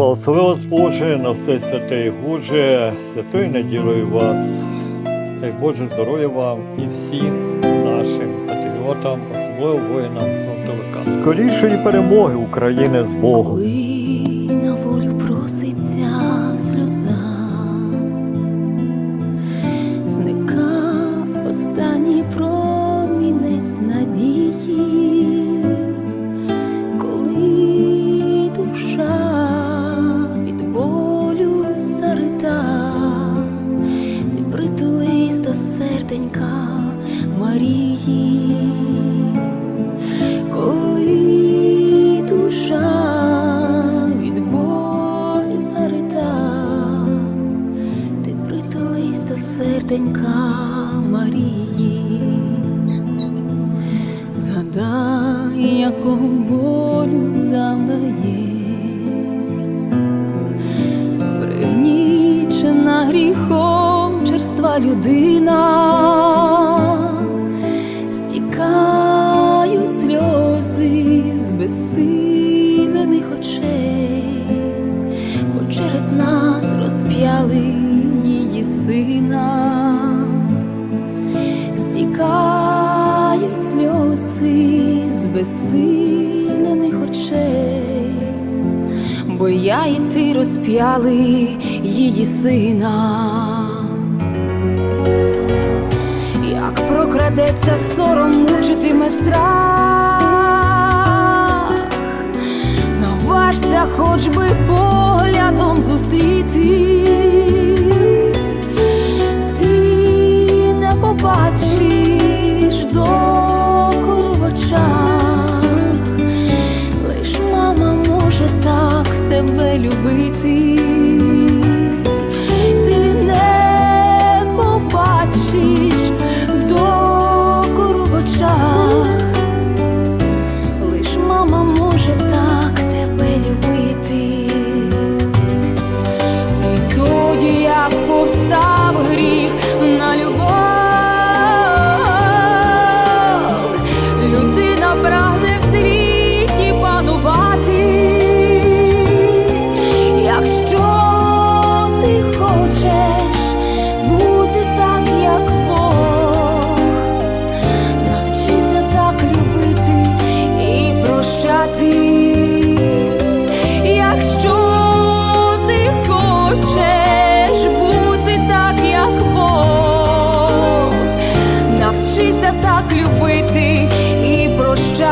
Благослови вас Боже на все святе і Боже, святою неділею вас. Дай Боже здоров'я вам і всім нашим патріотам, особливо воїнам фронтовикам. Скорішої перемоги України з Богом. Якого болю завдає, пригнічена гріхом черства людина. Стікають сльози з безсилених очей, бо через нас розп'яли її сина, стікають сльози з безсилених бо я і ти розп'яли її сина. Як прокрадеться сором, мучитиме страх, наважся хоч би поглядом зустріти, любити.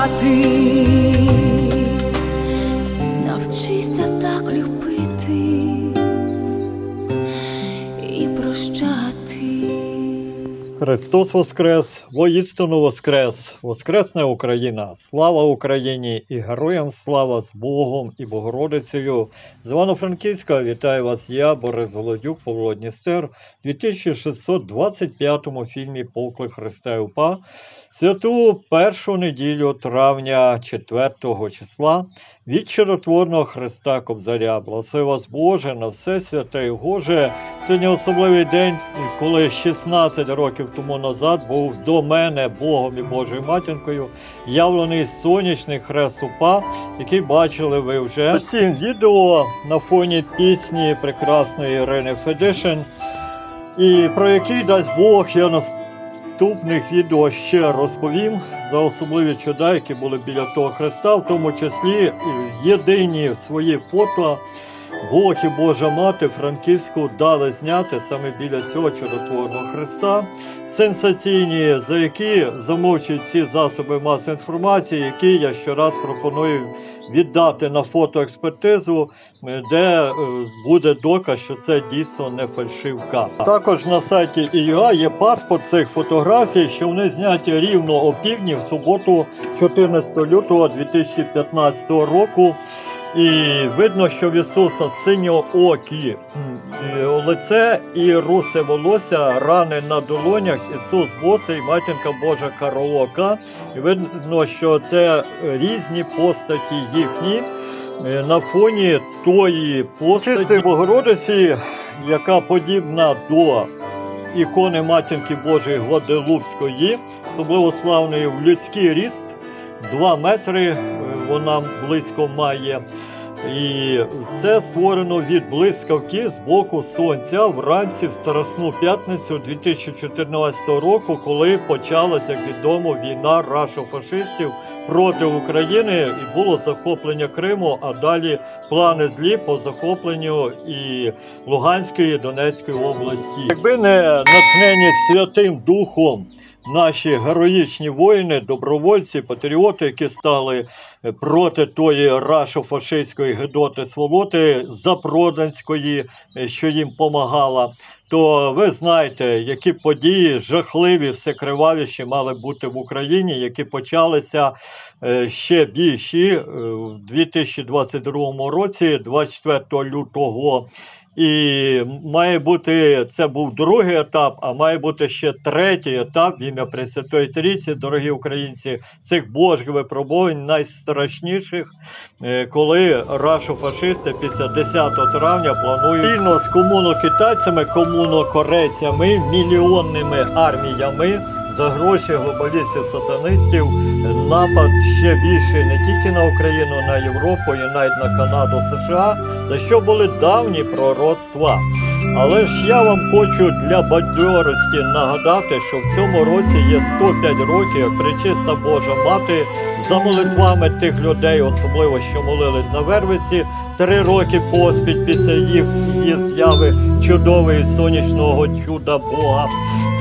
Прощати. Навчися так любити і прощати. Христос Воскрес, воістину Воскрес, Воскресне Україна, слава Україні і героям слава з Богом і Богородицею. З Івано-Франківська вітаю вас я, Борис Голодюк, Павло Дністер, у 2625 фільмі Поклик Христа і УПА. Святу першу неділю травня 4 числа від чудотворного Христа Кобзаря. Благослови вас Боже на все святе і Боже. Сьогодні особливий день, коли 16 років тому назад був до мене Богом і Божою матінкою явлений сонячний хрест УПА, який бачили ви вже. Цим відео на фоні пісні прекрасної Ірини Федишин, і про який дасть Бог я наступних відео ще розповім за особливі чуда, які були біля того хреста, в тому числі єдині свої фото. Бог і Божа мати Франківську дали зняти саме біля цього чудотворного Христа. Сенсаційні, за які замовчують всі засоби масової інформації, які я щораз пропоную віддати на фотоекспертизу, е, де е, буде доказ, що це дійсно не фальшивка. Також на сайті ІЮА є паспорт цих фотографій, що вони зняті рівно о півдні в суботу, 14 лютого 2015 року. І видно, що в Ісуса синьоокі м, і лице і русе волосся, рани на долонях, Ісус босий, матінка Божа караока. І видно, що це різні постаті їхні е, на фоні тої постаті Богородиці, яка подібна до ікони матінки Божої Гваделупської, особливо славної в людський ріст. 2 метри е, вона близько має. І це створено від блискавки з боку сонця вранці в Старосну п'ятницю 2014 року, коли почалася, як відомо, війна рашо-фашистів проти України і було захоплення Криму, а далі плани злі по захопленню і Луганської і Донецької області. Якби не натхнені Святим Духом наші героїчні воїни, добровольці, патріоти, які стали е, проти тої рашо-фашистської гидоти сволоти запроданської, е, що їм помагала. То ви знаєте, які події жахливі, все кривавіші мали бути в Україні, які почалися е, ще більші в 2022 році, 24 лютого. І має бути це був другий етап, а має бути ще третій етап в ім'я Пресвятої Трійці, дорогі українці, цих божих випробувань найстрашніших, е, коли рашо-фашисти після 10 травня планують спільно з комуно-китайцями, комуно-корейцями, мільйонними арміями за гроші глобалістів сатанистів напад ще більше не тільки на Україну, на Європу і навіть на Канаду, США, за що були давні пророцтва. Але ж я вам хочу для бадьорості нагадати, що в цьому році є 105 років, як причиста Божа Мати за молитвами тих людей, особливо що молились на Вервиці, три роки поспіль після їх зяви чудової сонячного чуда Бога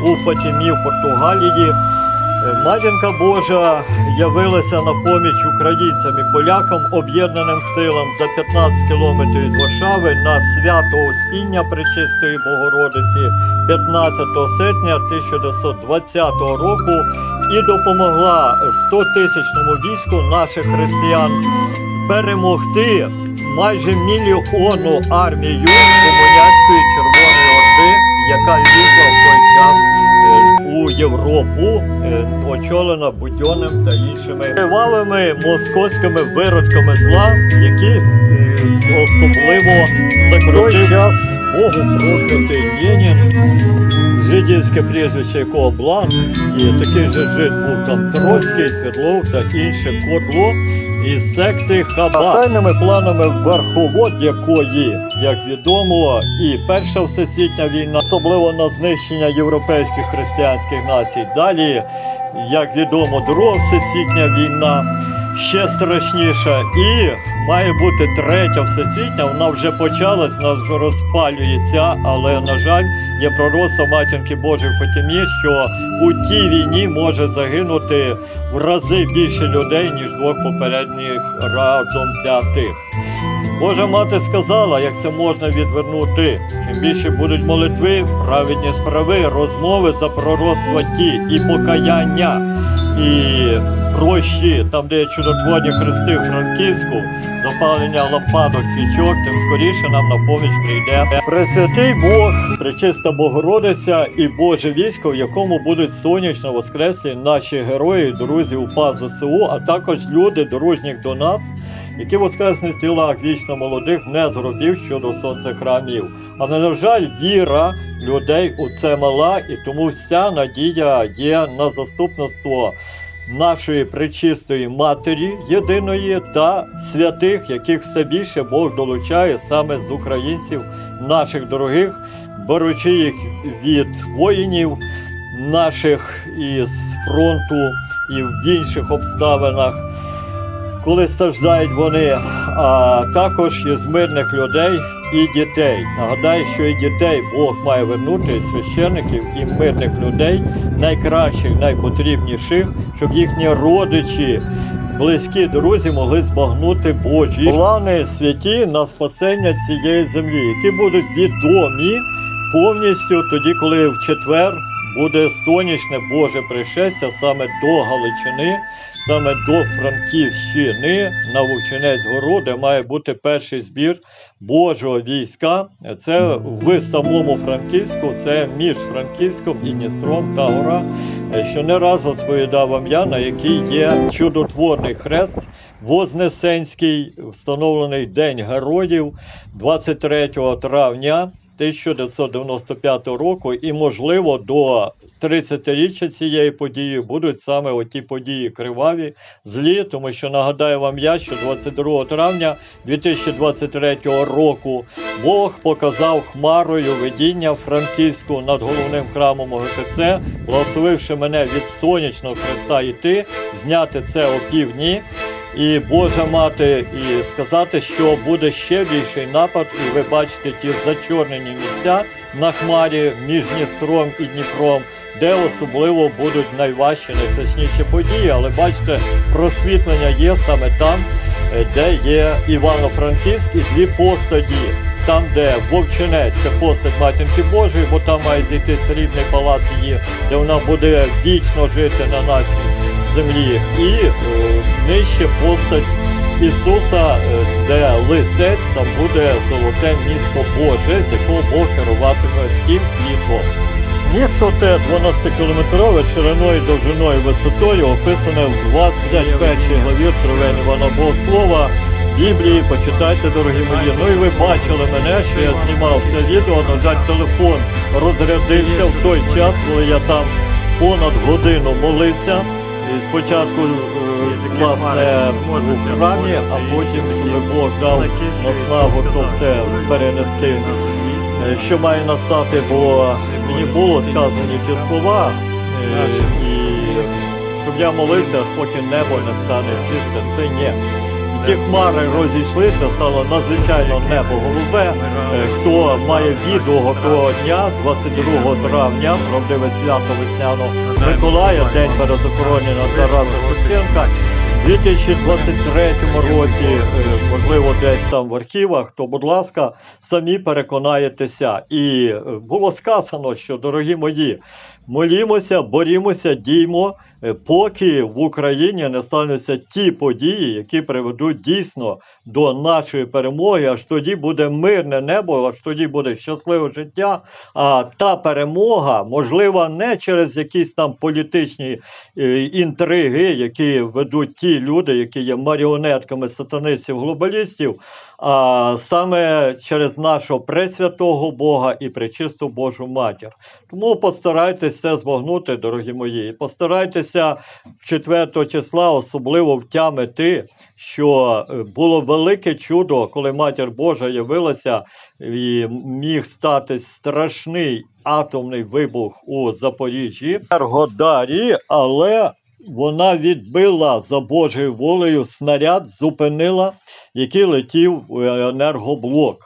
у Фатімі в Португалії. Е, Матінка Божа явилася на поміч українцям і полякам, об'єднаним силам за 15 кілометрів від Варшави на свято Успіння Пречистої Богородиці 15 серпня 1920 року і допомогла 100-тисячному війську наших християн перемогти майже мільйонну армію комуняцької яка лізла в той час е, у Європу, е, очолена Будьонним та іншими кривавими московськими виродками зла, які е, особливо закрутив час Богу проклятий Ленін, жидівське прізвище якого Бланк, і такий же жид був там Троцький, Світлов та інше котло із секти Хаба. Тайними планами верховод якої, як відомо, і Перша всесвітня війна, особливо на знищення європейських християнських націй. Далі, як відомо, Друга всесвітня війна ще страшніша. І має бути третя всесвітня. Вона вже почалась, вона вже розпалюється, але на жаль, є пророцтво матінки Божої Фатімі, що у тій війні може загинути в рази більше людей, ніж двох попередніх разом взятих. Божа мати сказала, як це можна відвернути. Чим більше будуть молитви, праведні справи, розмови за пророцтва ті і покаяння, і прощі, там, де є чудотворні хрести в Франківську, запалення лампадок, свічок, тим скоріше нам на поміч прийде Пресвятий Бог, Пречиста Богородиця і Боже військо, в якому будуть сонячно воскреслі наші герої, друзі УПА ЗСУ, а також люди, дружніх до нас, які воскреснуть в тілах вічно молодих не зробів щодо соцехрамів. Але, на жаль, віра людей у це мала, і тому вся надія є на заступництво нашої пречистої матері єдиної та святих, яких все більше Бог долучає саме з українців, наших дорогих, беручи їх від воїнів наших із фронту і в інших обставинах. Коли страждають вони, а також із мирних людей і дітей. Нагадаю, що і дітей Бог має вернути, і священиків, і мирних людей, найкращих, найпотрібніших, щоб їхні родичі, близькі друзі могли збагнути Божі плани святі на спасення цієї землі, які будуть відомі повністю тоді, коли в четвер буде сонячне Боже пришестя саме до Галичини, саме до Франківщини на Вовчинець гору, має бути перший збір Божого війська. Це в самому Франківську, це між Франківськом і Дністром та гора, що не раз розповідав вам я, на якій є чудотворний хрест. Вознесенський, встановлений День Героїв 23 травня 1995 року, і, можливо, до 30-річчя цієї події будуть саме оті події криваві, злі, тому що нагадаю вам я, що 22 травня 2023 року Бог показав хмарою видіння Франківську над головним храмом ОГКЦ, благословивши мене від сонячного хреста йти, зняти це о півдні. І Божа мати, і сказати, що буде ще більший напад, і ви бачите ті зачорнені місця на хмарі між Дністром і Дніпром, де особливо будуть найважчі, найсочніші події. Але бачите, просвітлення є саме там, е, де є Івано-Франківськ і дві постаті. Там, де Вовчинець, це постать матінки Божої, бо там має зійти срібний палац її, де вона буде вічно жити на нашій землі. І е, нижче постать Ісуса, е, де лицець, там буде золоте місто Боже, з якого Бог керуватиме всім світом. Місто те 12-кілометрове шириною, довжиною, висотою описане в 21 главі Откровення Івана Богослова. Біблії, почитайте, дорогі мої. Ну і ви бачили мене, що я знімав це відео. На жаль, телефон розрядився в той час, коли я там понад годину молився. Спочатку, е, власне, в храмі, а потім, щоб Бог дав на славу, то все перенести, е, що має настати, бо мені було сказані ті слова, е, і щоб я молився, аж поки небо не стане чисте, це ні. Ті хмари розійшлися, стало надзвичайно небо голубе. Е, Хто має відео того дня, 22 травня, правдиве свято весняно Миколая, день перезахоронення Тараса Шевченка. У 2023 році, е, можливо, десь там в архівах, то, будь ласка, самі переконаєтеся. І е, було сказано, що, дорогі мої, молімося, борімося, діймо, е, поки в Україні не стануться ті події, які приведуть дійсно до нашої перемоги. Аж тоді буде мирне небо, аж тоді буде щасливе життя. А та перемога можлива не через якісь там політичні е, інтриги, які ведуть ті люди, які є маріонетками сатанистів, глобалістів, а саме через нашого пресвятого Бога і пречисту Божу матір. Тому постарайтеся збагнути, дорогі мої, постарайтеся 4 числа особливо втямити, що е, було велике чудо, коли Матір Божа явилася і міг стати страшний атомний вибух у Запоріжжі, Енергодарі, але вона відбила за Божою волею снаряд, зупинила, який летів в енергоблок.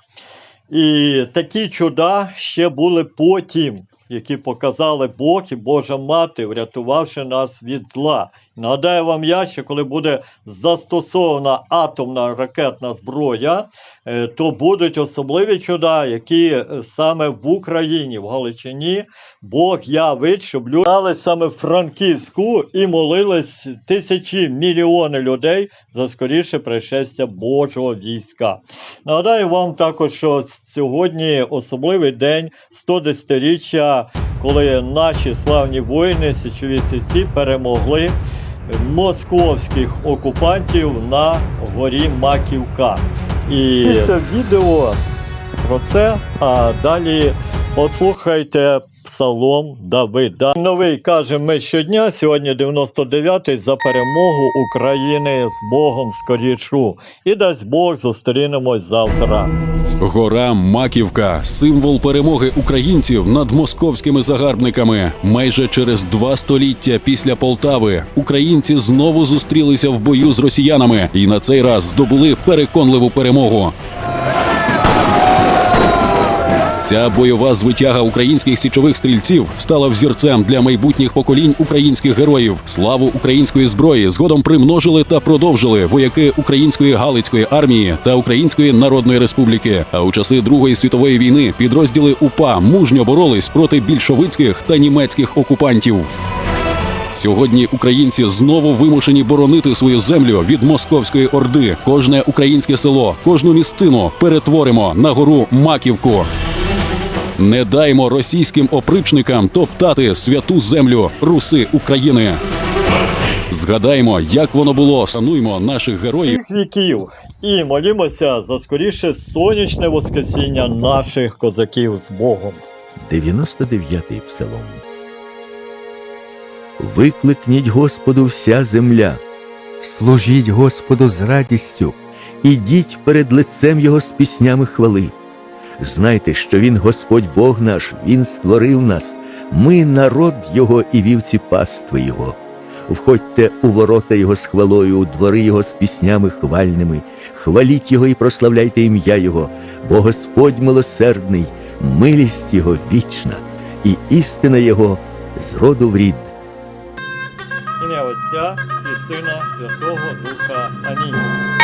І такі чуда ще були потім, які показали Бог і Божа Мати, врятувавши нас від зла. Нагадаю вам я, що коли буде застосована атомна ракетна зброя, е, то будуть особливі чуда, які е, саме в Україні, в Галичині, Бог явить, щоб люди стали саме Франківську і молились тисячі мільйони людей за скоріше пришестя Божого війська. Нагадаю вам також, що сьогодні особливий день 110-річчя, коли наші славні воїни, січові сіці перемогли московських окупантів на горі Маківка. І це відео про це, а далі послухайте псалом Давида. Новий каже, ми щодня, сьогодні 99-й за перемогу України з Богом скорішу. І дасть Бог зустрінемось завтра. Гора Маківка символ перемоги українців над московськими загарбниками. Майже через два століття після Полтави українці знову зустрілися в бою з росіянами і на цей раз здобули переконливу перемогу. Ця бойова звитяга українських січових стрільців стала взірцем для майбутніх поколінь українських героїв. Славу української зброї згодом примножили та продовжили вояки Української Галицької армії та Української Народної Республіки. А у часи Другої світової війни підрозділи УПА мужньо боролись проти більшовицьких та німецьких окупантів. Сьогодні українці знову вимушені боронити свою землю від московської орди. Кожне українське село, кожну місцину перетворимо на гору Маківку. Не даймо російським опричникам топтати святу землю руси України. Згадаймо, як воно було. Шануймо наших героїв. Всіх віків і молімося за скоріше сонячне воскресіння наших козаків з Богом. 99-й псалом. Викликніть Господу вся земля, служіть Господу з радістю, ідіть перед лицем Його з піснями хвали. Знайте, що Він Господь Бог наш, Він створив нас, ми народ Його і вівці пастви Його. Входьте у ворота Його з хвалою, у двори Його з піснями хвальними, хваліть Його і прославляйте ім'я Його, бо Господь милосердний, милість Його вічна, і істина Його з роду в рід. Ім'я Отця і Сина Святого Духа. Амінь.